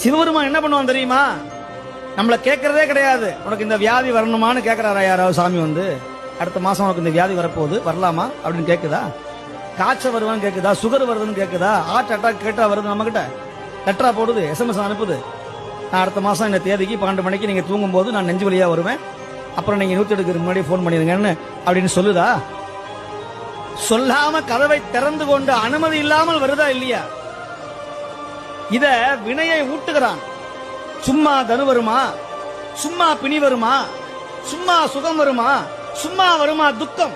சிவபெருமான் என்ன பண்ணுவான் தெரியுமா? நம்மள கேட்கறதே கிடையாது. உனக்கு இந்த வியாதி வரணுமான்னு கேட்கிறாரா யாராவது சாமி வந்து? அடுத்த மாசம் உனக்கு இந்த வியாதி வரப்போகுது. வரலாமா? அப்படின்னு கேக்குதா? காய்ச்சல் வருவான்னு கேக்குதா? சுகர் வருதுன்னு கேக்குதா? ஹார்ட் அட்டாக் கேட்டா வருது நம்ம கிட்ட லெட்டரா போடுது எஸ்எம்எஸ் அனுப்புது. நான் அடுத்த மாசம் இந்த தேதிக்கு பன்னெண்டு மணிக்கு நீங்க தூங்கும் போது நான் நெஞ்சு வழியா வருவேன். அப்புறம் நீங்க நூத்தி எடுக்கிற முன்னாடி ஃபோன் பண்ணிருங்கன்னு அப்படின்னு சொல்லுதா? சொல்லாம கதவை திறந்து கொண்டு அனுமதி இல்லாமல் வருதா இல்லையா? இத வினையை ஊட்டுகிறான். சும்மா தனு வருமா? சும்மா பிணி வருமா? சும்மா சுகம் வருமா? சும்மா வருமா துக்கம்?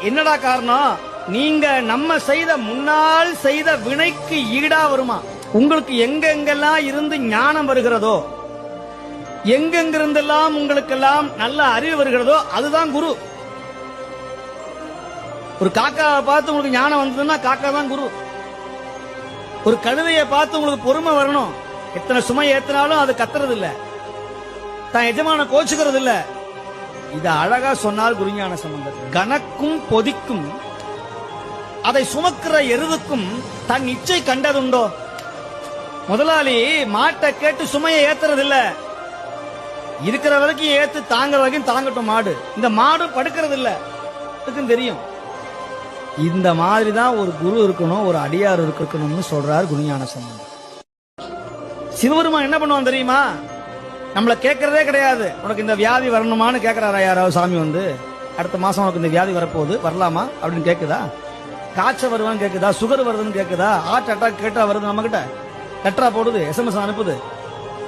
என்னடா காரணம்? நீங்க நம்ம செய்த முன்னால் செய்த வினைக்கு ஈடா வருமா? உங்களுக்கு எங்கெங்கெல்லாம் இருந்து ஞானம் வருகிறதோ எங்கெங்கிருந்தெல்லாம் உங்களுக்கெல்லாம் நல்ல அறிவு வருகிறதோ அதுதான் குரு. ஒரு காக்காவை பார்த்து உங்களுக்கு ஞானம் வந்ததுன்னா காக்கா தான் குரு. ஒரு கழுதையை பார்த்து உங்களுக்கு பொறுமை வரணும். எத்தனை சுமை ஏத்தினாலும் அது கத்துறது இல்ல தான் எஜமான கோச்சுக்கிறது இல்ல இத அழகா சொன்னால் குருஞான சம்பந்தர். கனக்கும் பொதிக்கும் அதை சுமக்கிற எருதுக்கும் தன் இச்சை கண்டதுண்டோ? முதலாளி மாட்டை கேட்டு சுமையை ஏத்துறது இல்ல இருக்கிற வரைக்கும் ஏத்து தாங்குற வரைக்கும் தாங்கட்டும் மாடு. இந்த மாடு படுக்கிறது இல்ல இதுக்கும் தெரியும். இந்த மாதிரி தான் ஒரு குரு இருக்கணும் ஒரு அடியார் இருக்கணும்னு சொல்றார் குருஞான சம்பந்தர். சிவபெருமான் என்ன பண்ணுவான் தெரியுமா? நம்மள கேட்கறதே கிடையாது. உனக்கு இந்த வியாதி வரணுமான்னு கேட்கறாரா யாராவது சாமி வந்து? அடுத்த மாசம் உனக்கு இந்த வியாதி வரப்போகுது வரலாமா? அப்படின்னு கேக்குதா? காய்ச்சல் வருவான்னு கேக்குதா? சுகர் வருதுன்னு கேக்குதா? ஹார்ட் அட்டாக் கேட்டா வருது நம்ம கிட்ட லெட்டரா போடுது எஸ்எம்எஸ் அனுப்புது.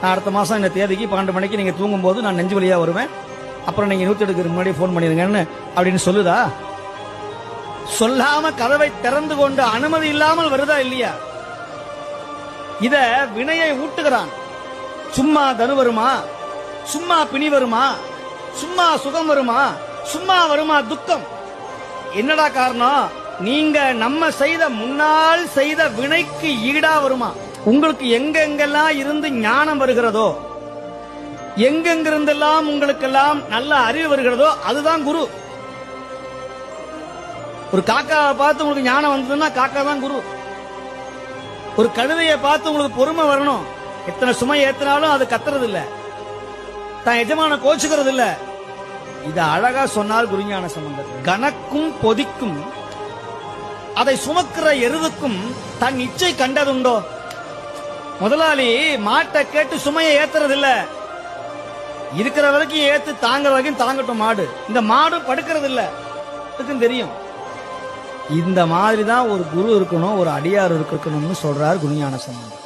நான் அடுத்த மாசம் இந்த தேதிக்கு பன்னெண்டு மணிக்கு நீங்க தூங்கும் போது நான் நெஞ்சு வழியா வருவேன். அப்புறம் நீங்க நூத்தி எடுக்கிறதுக்கு முன்னாடி ஃபோன் பண்ணிருங்கன்னு அப்படின்னு சொல்லுதா? சொல்லாம கதவை திறந்து கொண்டு அனுமதி இல்லாமல் வருதா இல்லையா? இத வினையை ஊட்டுகிறான். சும்மா தனு வருமா? சும்மா பிணி வருமா? சும்மா சுகம் வருமா? சும்மா வருமா துக்கம்? என்னடா காரணம்? நீங்க நம்ம செய்த முன்னால் செய்த வினைக்கு ஈடா வருமா? உங்களுக்கு எங்கெங்கெல்லாம் இருந்து ஞானம் வருகிறதோ எங்கெங்கிருந்தெல்லாம் உங்களுக்கெல்லாம் நல்ல அறிவு வருகிறதோ அதுதான் குரு. ஒரு காக்காவை பார்த்து உங்களுக்கு ஞானம் வந்ததுன்னா காக்கா தான் குரு. ஒரு கழுதையை பார்த்து உங்களுக்கு பொறுமை வரணும். எத்தனை சுமை ஏத்தினாலும் அது கத்துறது இல்ல தான் எஜமான கோச்சுக்கிறது இல்ல இத அழகா சொன்னால் குருஞான சம்பந்தர். கணக்கும் பொதிக்கும் அதை சுமக்கிற எருதுக்கும் தன் இச்சை கண்டதுண்டோ? முதலாளி மாட்டை கேட்டு சுமையை ஏத்துறது இல்ல இருக்கிற வரைக்கும் ஏத்து தாங்குற வரைக்கும் தாங்கட்டும் மாடு. இந்த மாடு படுக்கிறது இல்ல இதுக்கும் தெரியும். இந்த மாதிரி தான் ஒரு குரு இருக்கணும் ஒரு அடியார் இருக்கணும்னு சொல்றார் குருஞான சம்பந்தர்.